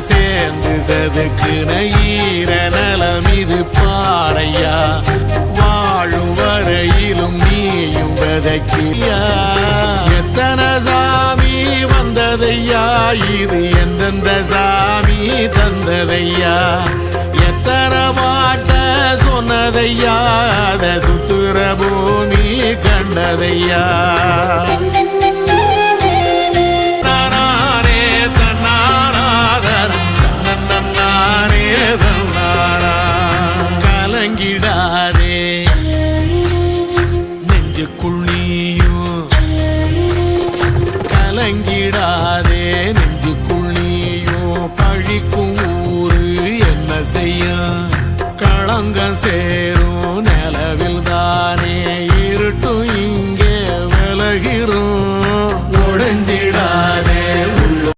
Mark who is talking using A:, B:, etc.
A: சேர்ந்து செதுக்குன ஈர நலம் இது பாறையா? வாழும் வரையிலும் நீயும் விதைக்கியா எத்தனை சாமி வந்ததையா? இது எந்தெந்த சாமி தந்ததையா? எத்தனை பாட்ட சொன்னதையா? அத சுத்துற பூமி கண்டதையா? கலங்கிடாதே நெஞ்சுக்குள் நீயும் கலங்கிடாதே. நெஞ்சுக்குள் நீயும் பழிக்கும் ஊரு என்ன செய்யும் களங்கம் சேரும் நிலவில் தானே இருட்டும் இங்கே விலகிறோம் உடஞ்சி